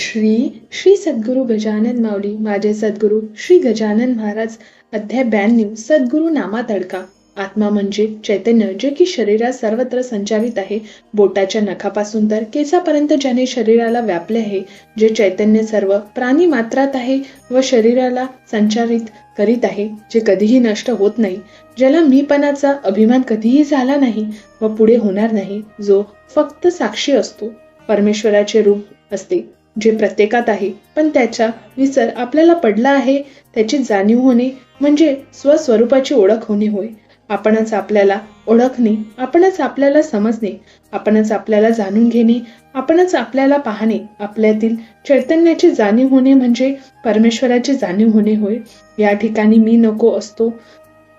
श्री श्री सद्गुरू गजानन माऊली माझे सद्गुरू श्री गजानन महाराज अध्याय ब्याण्णव सद्गुरू नामा तडका. आत्मा म्हणजे चैतन्य जे की शरीरात सर्वत्र संचारित आहे. बोटाच्या नखापासून तर केसापर्यंत ज्याने शरीराला व्यापले आहे जे चैतन्य सर्व प्राणी मात्रात आहे व शरीराला संचारित करीत आहे जे कधीही नष्ट होत नाही ज्याला मीपणाचा अभिमान कधीही झाला नाही व पुढे होणार नाही जो फक्त साक्षी असतो. परमेश्वराचे रूप असते. जे प्रत्येकात आहे. पण त्याचा विसर आपल्याला पडला आहे त्याची जाणीव होणे म्हणजे स्वस्वरूपाची ओळख होणे होय. आपणच आपल्याला ओळखणे आपणच आपल्याला समजणे आपणच आपल्याला जाणून घेणे आपणच आपल्याला पाहणे आपल्यातील चैतन्याची जाणीव होणे म्हणजे परमेश्वराची जाणीव होणे होय. या ठिकाणी मी नको असतो.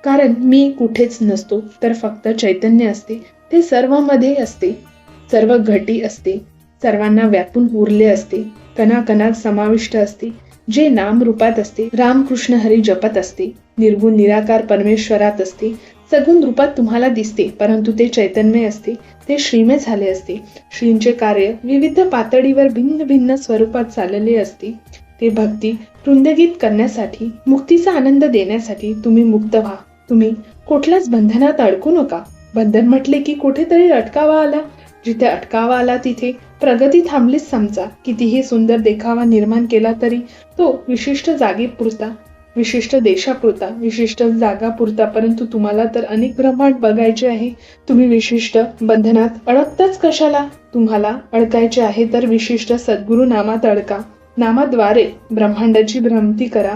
कारण मी कुठेच नसतो तर फक्त चैतन्य असते. ते सर्वांमध्ये असते. सर्व घटी असते. सर्वांना व्यापून उरले असते. कणाकणात समाविष्ट असते. जे नाम रूपात असते रामकृष्ण हरी जपत असते. निर्गुण निराकार परमेश्वरात असते. सगुण रूपात तुम्हाला दिसते परंतु ते चैतन्य असते. ते श्रीमय झाले असते. श्रींचे कार्य विविध पातळीवर भिन्न भिन्न स्वरूपात चालले असते. ते भक्ती वृंदगीत करण्यासाठी मुक्तीचा आनंद देण्यासाठी तुम्ही मुक्त व्हा. तुम्ही कुठल्याच बंधनात अडकू नका. बंधन म्हटले की कुठेतरी अटकावा आला. जिथे अटकावा आला तिथे प्रगती थांबलीच समजा. कितीही सुंदर देखावा निर्माण केला तरी तो विशिष्ट जागेपुरता विशिष्ट देशापुरता विशिष्ट जागापुरता परंतु. तुम्हाला तर अनेक ब्रह्मांड बघायचे आहे. तुम्ही विशिष्ट बंधनात अडकताच कशाला? तुम्हाला अडकायचे आहे तर विशिष्ट सद्गुरु नामात अडका. नामाद्वारे ब्रह्मांडाची भ्रमती करा.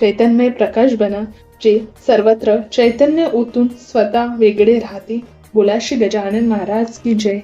चैतन्यमय प्रकाश बना जे सर्वत्र चैतन्य ओतून स्वतः वेगळे राहते. बोला श्री गजानन महाराज की जय.